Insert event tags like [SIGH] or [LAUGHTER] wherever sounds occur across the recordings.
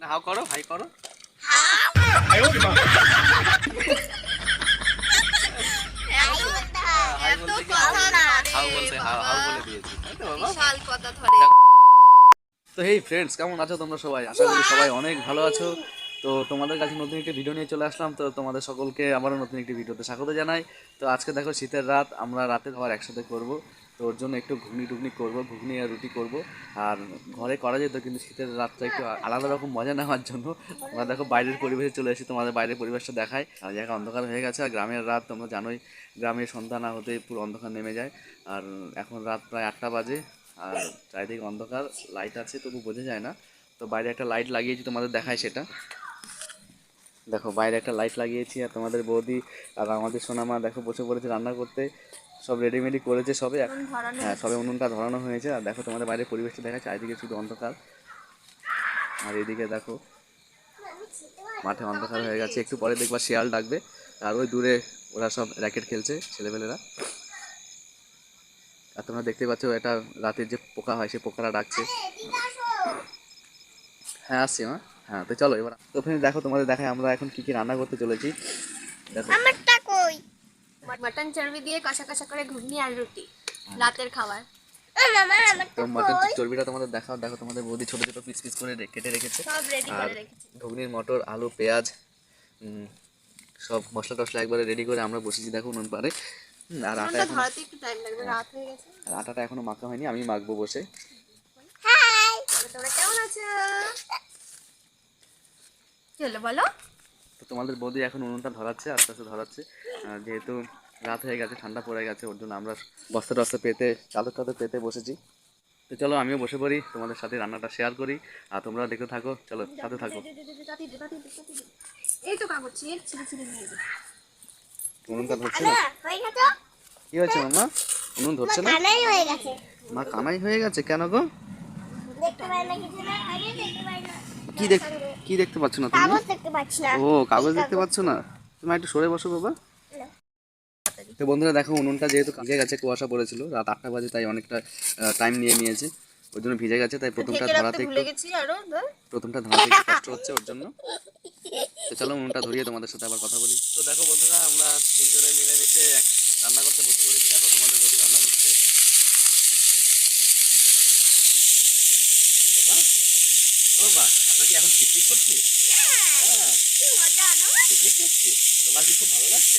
না হাও করো হাই করো। তো হেই ফ্রেন্ডস কেমন আছো তোমরা সবাই? আশা করি সবাই অনেক ভালো আছো। তো তোমাদের কাছে নতুন একটি ভিডিও নিয়ে চলে আসলাম। তো তোমাদের সকলকে আবারও নতুন একটি ভিডিওতে স্বাগত জানাই। তো আজকে দেখো শীতের রাত আমরা রাতের খাবার একসাথে করব। তো ওর জন্য একটু ঘুগনি টুগনি করব, ঘুগনি আর রুটি করব। আর ঘরে করা যেত, কিন্তু শীতের রাতটা একটু আলাদা রকম মজা নেওয়ার জন্য। আমরা দেখো বাইরের পরিবেশে চলে এসেছি, তোমাদের বাইরের পরিবেশটা দেখায় আর জায়গা অন্ধকার হয়ে গেছে, আর গ্রামের রাত তোমরা জানোই গ্রামের সন্ধ্যা না হতেই পুরো অন্ধকার নেমে যায়। আর এখন রাত প্রায় আটটা বাজে, আর চারিদিকে অন্ধকার লাইট আছে, তবু বোঝা যায় না। তো বাইরে একটা লাইট লাগিয়েছি, তোমাদের দেখায় সেটা। দেখো, বাইরে একটা লাইট লাগিয়েছি, আর তোমাদের বৌদি আর আমাদের সোনামা, দেখো, বসে পড়েছে রান্না করতে। সব রেডিমেডি করেছে সবে। হ্যাঁ সবে উনুনটা ধরানো হয়েছে। আর দেখো তোমাদের বাইরে পরিবেশটা দেখা চারিদিকে শুধু অন্ধকার। আর এদিকে দেখো মাঠে অন্ধকার হয়ে গেছে। একটু পরে দেখবা শিয়াল ডাকবে। আর ওই দূরে ওরা সব র্যাকেট খেলছে ছেলেপেলেরা। আর তোমরা দেখতে পাচ্ছ এটা রাতের যে পোকা হয় সেই পোকারা ডাকছে। হ্যাঁ আসছি মা। হ্যাঁ তো চলো এবার। তো ফ্রেন্ড দেখো তোমাদের দেখায় আমরা এখন কি কি রান্না করতে চলেছি। দেখো। মাটন চর্বি দিয়ে কষা কষা করে ঘুগনি আর রুটি রাতের খাবার। তো মাটন চর্বিটা তোমাদের দেখাও দেখো তোমাদের বৌদি ছোট ছোট পিস পিস করে রে- কেটে রেখেছে। আর ঘুগনির মটর আলু পেঁয়াজ সব মশলা টশলা একবারে রেডি করে আমরা বসেছি দেখো নুন পারে আর আটা এখন হয়ে আটাটা এখনও মাখা হয়নি আমি মাখবো বসে। তোমরা কেমন আছো? বলো। তো তোমাদের বৌদি এখন উনুনটা ধরাচ্ছে আস্তে আস্তে ধরাচ্ছে। যেহেতু রাত হয়ে গেছে ঠান্ডা পড়ে গেছে ওর জন্য আমরা বস্তা টস্তা পেতে চাদর টাদর পেতে বসেছি। তো চলো আমিও বসে পড়ি তোমাদের সাথে রান্নাটা শেয়ার করি আর তোমরা দেখতে থাকো চলো সাথে থাকো। এই তো কাগজ কি হয়েছে মামা উনুন ধরছে না? হয়ে মা কামাই হয়ে গেছে? কেন গো? কি দেখ কি দেখতে পাচ্ছ না তুমি? কাগজ দেখতে পাচ্ছি না। ও কাগজ দেখতে পাচ্ছ না? তুমি একটু সরে বসো বাবা। তো বন্ধুরা দেখো উনুনটা যেহেতু ভিজে গেছে কুয়াশা পড়েছিল রাত আটটা বাজে তাই অনেকটা টাইম নিয়ে নিয়েছে। ওই জন্য ভিজে গেছে তাই প্রথমটা ধরাতে একটু ভুলে গেছি আরও ধর। প্রথমটা ধরাতে একটু কষ্ট হচ্ছে ওর জন্য। তো চলো উনুনটা ধরিয়ে তোমাদের সাথে আবার কথা বলি। তো দেখো বন্ধুরা আমরা তিনজনে মিলে মিশে রান্না করতে বসে পড়েছি। দেখো তোমাদের বৌদি রান্না বাবা, বাবা, আমরা কি এখন পিকনিক করছি? হ্যাঁ পিকনিক করছি। তোমার কি খুব ভালো লাগছে?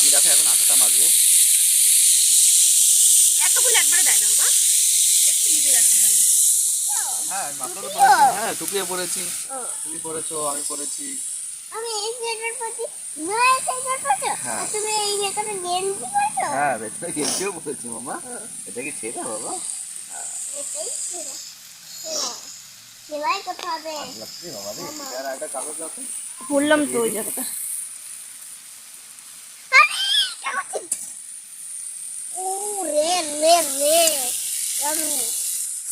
দেখো এখন আটাটা মাখবো এতগুলো একবারে দেয় না মা। দেখতে লিখে যাচ্ছে হ্যাঁ পড়েছি। হ্যাঁ পড়েছি। তুমি পড়েছো আমি পড়েছি। আমি এই নয় সোয়েটার পরছো হ্যাঁ। আর তুমি এই যেখানে গেঞ্জি পরছো হ্যাঁ গেঞ্জিও পড়েছি মামা। এটা কি ছেড়ে বাবা। এটাই ছিল হ্যাঁ। সেলাই করতে হবে। লাগছে বাবা রে। আর একটা কাগজ আছে বললাম তো ওই জায়গাটা আরে, কেমন কি- ও রে রে রে আমি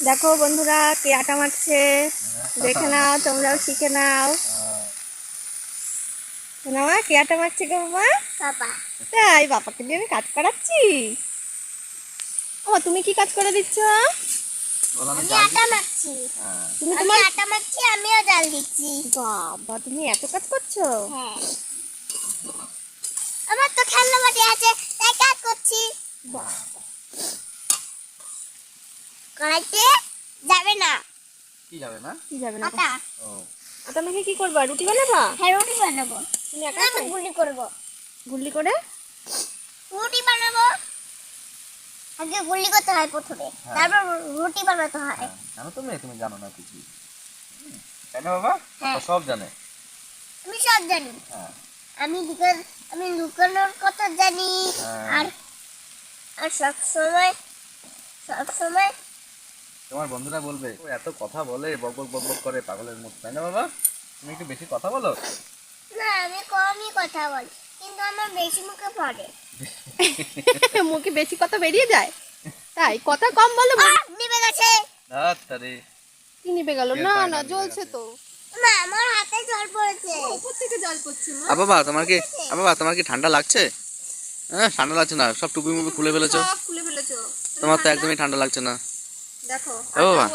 দেখো বন্ধুরা কে আটা মারছে। দেখে নাও তোমরাও শিখে নাও। মা কে আটা মারছে গো বাবা। বাবা। তাই বাবাকে দিয়ে আমি কাজ করাচ্ছি। ও তুমি কি কাজ করে দিচ্ছ? আমি। আটা মাখছি হ্যাঁ। তুমি আমি তোমার আটা মাখছি আমিও জাল দিচ্ছি। বাবা তুমি এত কাজ করছ? হ্যাঁ। আমার তো খেলনা মাটি আছে তাই কাজ করছি। কড়াইতে যাবে না। কি যাবে না কি যাবে না? আটা। ও। আটা মেখে কি করবা? রুটি বানাবা? হ্যাঁ রুটি বানাবো। তুমি একা আমি গুলি করব। গুল্লি করে? রুটি বানাবো। আগে গুলি করতে হয় প্রথমে। তারপর রুটি বানাতে হয়। হ্যাঁ জানো তুমি তুমি জানো না কিছু। হুম। তাই না বাবা? হ্যাঁ। সব জানে। আমি সব জানি। হ্যাঁ। আমি আমি লুকানোর কথা জানি। হ্যাঁ। আর আর সব সময় সব সময় তোমার বন্ধুরা বলবে ও এত কথা বলে বক বক বক বক করে পাগলের মতো তাই না বাবা? তুমি একটু বেশি কথা বলো। না আমি কমই কথা বলি কিন্তু আমার বেশি মুখে পড়ে। [LAUGHS] মুখে বেশি কথা বেরিয়ে যায়? তাই কথা কম বলো নিভে গেছে। আচ্ছা রে কি নিবে গেল? না না, জ্বলছে। তো। মা আমার হাতে জল পড়েছে। উপর থেকে জল পড়ছে মা। বাবা তোমার কি বাবা তোমার কি ঠান্ডা লাগছে? হ্যাঁ ঠান্ডা লাগছে না সব টুপি মুপি খুলে ফেলেছো? খুলে ফেলেছো। তোমার তো একদমই ঠান্ডা লাগছে না। দেখো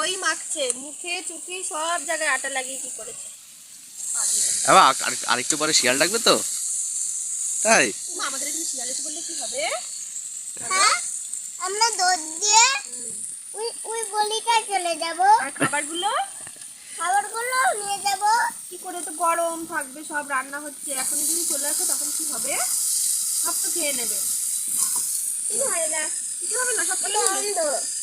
ওই মাখছে মুখে চুকি সব জায়গায় আটা লাগিয়ে কি করেছে? বাবা আরেকটু পরে শিয়াল ডাকবে তো। তাই? আমাদের এখানে শিয়াল এসে বললে কি হবে? হ্যাঁ? আমরা দৌড় দিয়ে ওই ওই গলিটায় চলে যাব। আর খাবারগুলো? খাবারগুলো নিয়ে যাব। কি করে? তো গরম থাকবে সব রান্না হচ্ছে। এখন যদি চলে আসে তখন কি হবে? সব তো খেয়ে নেবে। কিছু হবে না? কিছু হবে না সব তো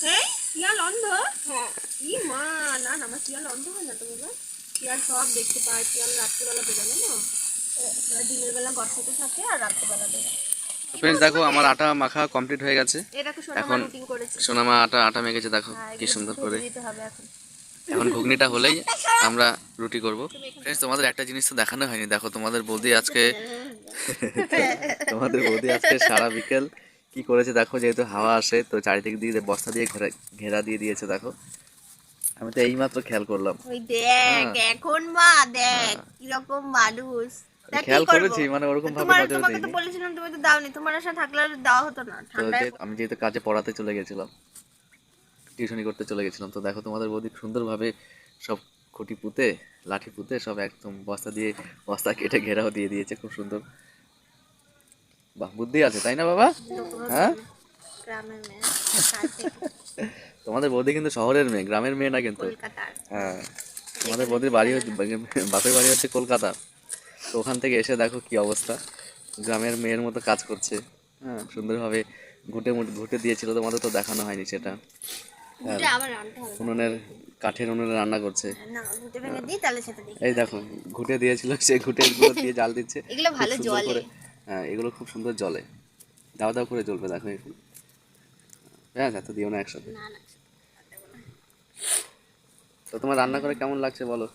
হ্যাঁ? শিয়াল অন্ধ? হ্যাঁ। ই মা না না আমার শিয়াল অন্ধ হয় না তো বাবা শিয়াল সব দেখতে পায় শিয়াল রাত্রিবেলা না দিনের বেলা থাকে আর রাত্রিবেলা বেরোয়। ফ্রেন্ডস দেখো আমার আটা মাখা কমপ্লিট হয়ে গেছে। এখন সোনামা আটা আটা মেখেছে দেখো হ্যাঁ, কি সুন্দর করে। এখন। এখন ঘুগনিটা হলেই আমরা রুটি করব। ফ্রেন্ডস তোমাদের একটা জিনিস তো দেখানো হয়নি দেখো তোমাদের বৌদি আজকে [LAUGHS] তোমাদের বৌদি আজকে সারা বিকেল কি করেছে দেখো যেহেতু হাওয়া আসে তো চারিদিক দিয়ে বস্তা দিয়ে ঘেরা ঘেরা দিয়ে দিয়েছে দেখো। আমি তো এইমাত্র খেয়াল করলাম। ওই দেখ এখন মা দেখ কীরকম মানুষ। খেয়াল? করেছি মানে ওরকম ভাবে তোমাকে তো বলেছিলাম তুমি তো দাওনি। তোমার আশা থাকলে দেওয়া হতো না। ঠান্ডায় আমি যেহেতু কাজে পড়াতে চলে গেছিলাম টিউশনি করতে চলে গেছিলাম তো দেখো তোমাদের বৌদি সুন্দরভাবে সব খুঁটি পুঁতে লাঠি পুঁতে সব একদম বস্তা দিয়ে বস্তা কেটে ঘেরাও দিয়ে দিয়েছে খুব সুন্দর। বাহ বুদ্ধি আছে তাই না বাবা? হ্যাঁ? [LAUGHS] তোমাদের বৌদি কিন্তু শহরের মেয়ে গ্রামের মেয়ে না কিন্তু হ্যাঁ তোমাদের বৌদির বাড়ি হচ্ছে বাপের বাড়ি হচ্ছে কলকাতা। তো ওখান থেকে এসে দেখো কি অবস্থা। গ্রামের মেয়ের মতো কাজ করছে। হ্যাঁ সুন্দরভাবে ঘুটে মুটে ঘুটে দিয়েছিল তোমাদের তো দেখানো হয়নি সেটা। হবে। উনুনের কাঠের উনুনে রান্না করছে। এই দেখো ঘুটে দিয়েছিল সে ঘুটে দিয়ে জাল দিচ্ছে। এগুলো ভালো জলে। হ্যাঁ এগুলো খুব সুন্দর জলে দাও দাও করে জ্বলবে দেখো এখন হ্যাঁ এত দিও না একসাথে। তো তোমার রান্না করে কেমন লাগছে বলো?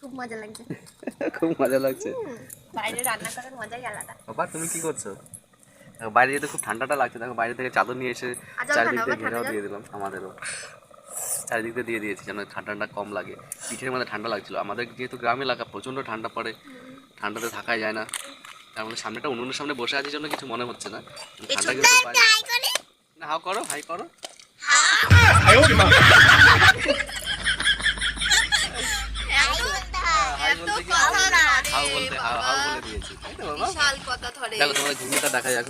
খুব মজা লাগছে। [LAUGHS] খুব মজা লাগছে। বাইরে রান্না করার মজাই আলাদা। বাবা তুমি কি করছ? বাইরে যেতে খুব ঠান্ডাটা লাগছে। দেখো বাইরে থেকে চাদর নিয়ে এসে আজল চারিদিক দিয়ে ঘেরাও দিয়ে দিলাম আমাদেরও। চারিদিক দিয়ে দিয়ে দিয়েছি যেন ঠান্ডাটা কম লাগে। পিঠের মধ্যে ঠান্ডা লাগছিল। আমাদের যেহেতু গ্রাম এলাকা প্রচণ্ড ঠান্ডা পড়ে। ঠান্ডাতে থাকাই যায় না। তার মধ্যে সামনেটা উনুনের সামনে বসে আছি জন্য কিছু মনে হচ্ছে না। ঠান্ডা কিন্তু হাও করো হাই করো। হয় দেখো তোমার ঘুমিটা দেখা যাক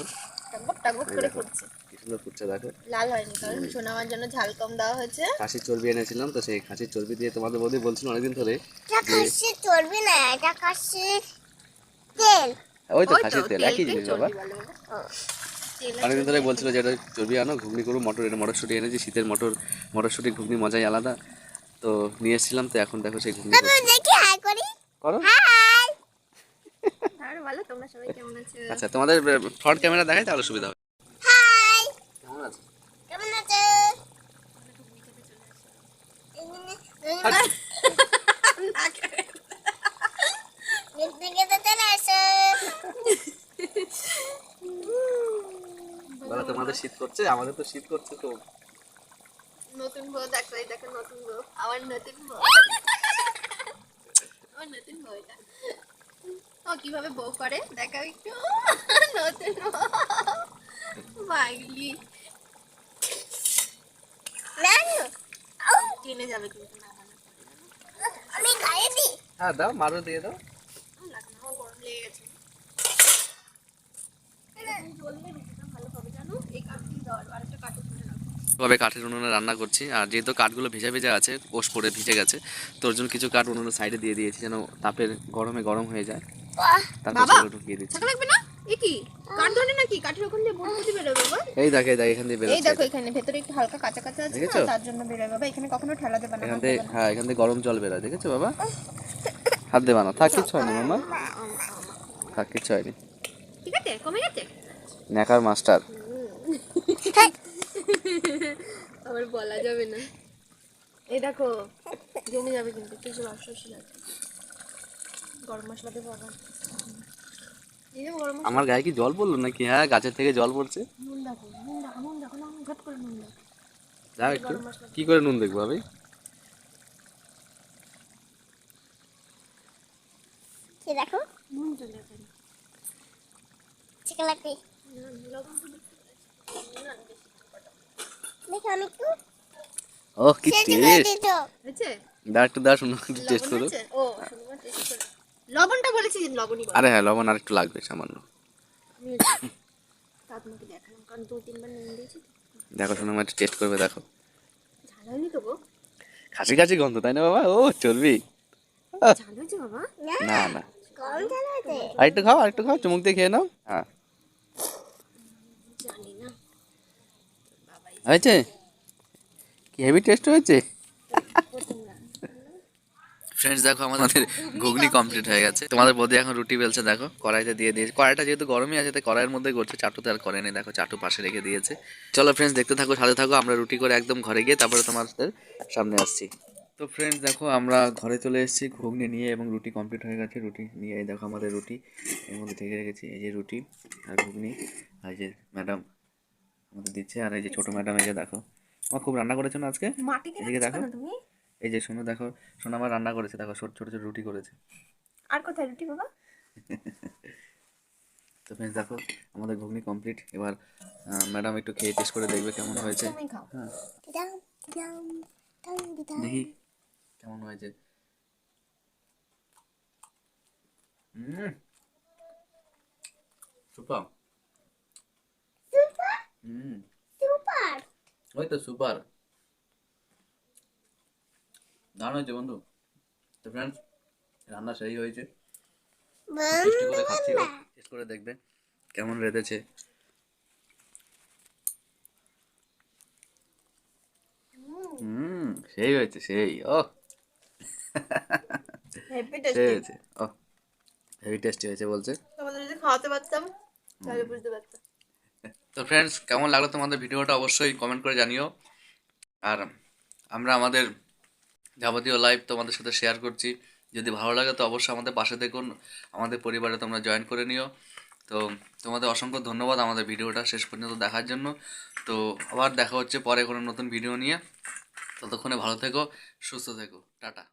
টাকবক টাকবক করে ফুটছে। কি সুন্দর ফুটছে দেখো। লাল হয়নি কারণ সোনামার জন্য ঝাল দেওয়া হয়েছে। খাসির চর্বি এনেছিলাম তো সেই খাসির চর্বি দিয়ে তোমাদের বৌদি বলছিল অনেকদিন ধরে চর্বি না এটা কাশি তেল। ওই তো খাসির তেল একই জিনিস বাবা। অনেকদিন ধরে বলছিল যে এটা চর্বি আনো ঘুগনি করব মটর এটা মটরশুঁটি এনেছি শীতের মটর মটরশুঁটি ঘুগনি মজাই আলাদা। তো নিয়ে এসেছিলাম তো এখন দেখো সেই ঘুগনি করি। করো। আচ্ছা তোমাদের ফ্রন্ট ক্যামেরা দেখাই তাহলে সুবিধা হবে। কেমন আছে? কেমন আছো পিকনিকে তো চলে আসো বলো তোমাদের শীত করছে আমাদের তো শীত করছে তো। নতুন বউ দেখো এই দেখো নতুন বউ আমার নতুন বউ। আমার নতুন বউ এটা। ও কীভাবে বউ করে? দেখাও একটু। নতুন বউ। মাইলি কিনে যাবে কিন্তু না আমি গায়ে দিই। হ্যাঁ দাও মারো দিয়ে দাও। গরম লেগে গেছে জ্বললে রুটিটা ভালো হবে জানো এই কাঠটি দেওয়ার আরেকটা কাঠও তুলে রাখো ভাবে কাঠের উনুনে রান্না করছি। আর যেহেতু কাঠগুলো ভেজা ভেজা আছে ওষ পড়ে ভিজে গেছে তো ওর জন্য কিছু কাঠ উনুনের সাইডে দিয়ে দিয়েছি যেন তাপের গরমে গরম হয়ে যায়। তারপর ঢুকিয়ে দিচ্ছি। দিয়ে বেরোবে এই দেখে এখান দিয়ে দেখো এখানে ভেতরে একটু হালকা কাঁচা কাঁচা আছে তার জন্য বেরোয় বাবা। এখানে কখনো ঠেলা দেবে না এখান থেকে হ্যাঁ এখান থেকে গরম জল বেরোয় দেখেছ বাবা? হাত দেবা না থাক কিচ্ছু হয়নি মামা থাক কিচ্ছু হয়নি। ঠিক আছে কমে গেছে? Nacre master. [LAUGHS] আবার বলা যাবে না। এই দেখো জমে যাবে কিন্তু কিছু রস লাগবে গরম মশলা দেবো আবার আমার গায়ে কি জল পড়ল নাকি? হ্যাঁ গাছের থেকে জল পড়ছে। নুন দেখো নুন দেখো নুন দেখো না ঘট করে নুন দেখো। যাও একটু। কি করে নুন দেখব আমি দেখো? নুন তো ও কি টেস্ট একটু দা শুনো একটু টেস্ট লবণ করো। ও শুনুন টেস্ট করে। লবণটা বলেছি লবণই আরে হ্যাঁ লবণ আর একটু লাগবে সামান্য। দেখো শোনো একটু টেস্ট করবে দেখো। খাসি খাসি গন্ধ তাই না বাবা? ও চলবি না না গরম জল আছে আর একটু খাও আর একটু খাও চুমুক দিয়ে খেয়ে নাও। হ্যাঁ জানি না বাবাই হয়েছে? কি হেভি টেস্ট হয়েছে? ফ্রেন্ডস দেখো, আমাদের ঘুগনি কমপ্লিট হয়ে গেছে। তোমাদের বৌদি এখন রুটি বেলছে, দেখো, কড়াইতে দিয়ে দিয়েছে। কড়াইটা যেহেতু গরমই আছে, তাই কড়াইয়ের মধ্যে করছে, চাটুতে আর করেনি দেখো, চাটু পাশে রেখে দিয়েছে। চলো ফ্রেন্ডস দেখতে থাকো, সাথে থাকো। আমরা রুটি করে একদম ঘরে গিয়ে তারপরে তোমাদের সামনে আসছি। তো ফ্রেন্ডস দেখো, আমরা ঘরে চলে এসেছি ঘুগনি নিয়ে, এবং রুটি কমপ্লিট হয়ে গেছে। রুটি নিয়ে দেখো, আমাদের রুটি এর মধ্যে ঢেকে রেখেছি। এই যে রুটি আর ঘুগনি, আর যে ম্যাডাম আমাদের দিচ্ছে। আর এই যে ছোট ম্যাডাম এই যে দেখো আমার খুব রান্না করেছ না আজকে? এদিকে দেখো। তুমি? এই যে শোনো দেখো শোনো আমার রান্না করেছে দেখো ছোট ছোট ছোট রুটি করেছে। আর কোথায় রুটি বাবা? [LAUGHS] তো ফ্রেন্ডস দেখো আমাদের ঘুগনি কমপ্লিট এবার ম্যাডাম একটু খেয়ে টেস্ট করে দেখবে কেমন হয়েছে। হ্যাঁ। দেখি কেমন হয়েছে। সুপার হুম। সুপার। ওই তো সুপার। দারুণ হয়েছে বন্ধু। তো ফ্রেন্ডস রান্না সেই হয়েছে। টেস্টি করে খাচ্ছি টেস্ট করে দেখবে কেমন রেঁধেছে। হুম। সেই হয়েছে সেই ও হ্যাপি টেস্টি হয়েছে ও হেভি টেস্টি হয়েছে বলছে। তোমাদের যদি খাওয়াতে পারতাম তাহলে বুঝতে পারতাম। তো ফ্রেন্ডস কেমন লাগল তোমাদের ভিডিওটা অবশ্যই কমেন্ট করে জানিও। আর আমরা আমাদের যাবতীয় লাইভ তোমাদের সাথে শেয়ার করছি। যদি ভালো লাগে তো অবশ্যই আমাদের পাশে দেখুন, আমাদের পরিবারে তোমরা জয়েন করে নিও। তো তোমাদের অসংখ্য ধন্যবাদ আমাদের ভিডিওটা শেষ পর্যন্ত দেখার জন্য। তো আবার দেখা হচ্ছে পরে কোনো নতুন ভিডিও নিয়ে। ততক্ষণে ভালো থেকো, সুস্থ থেকো। টাটা।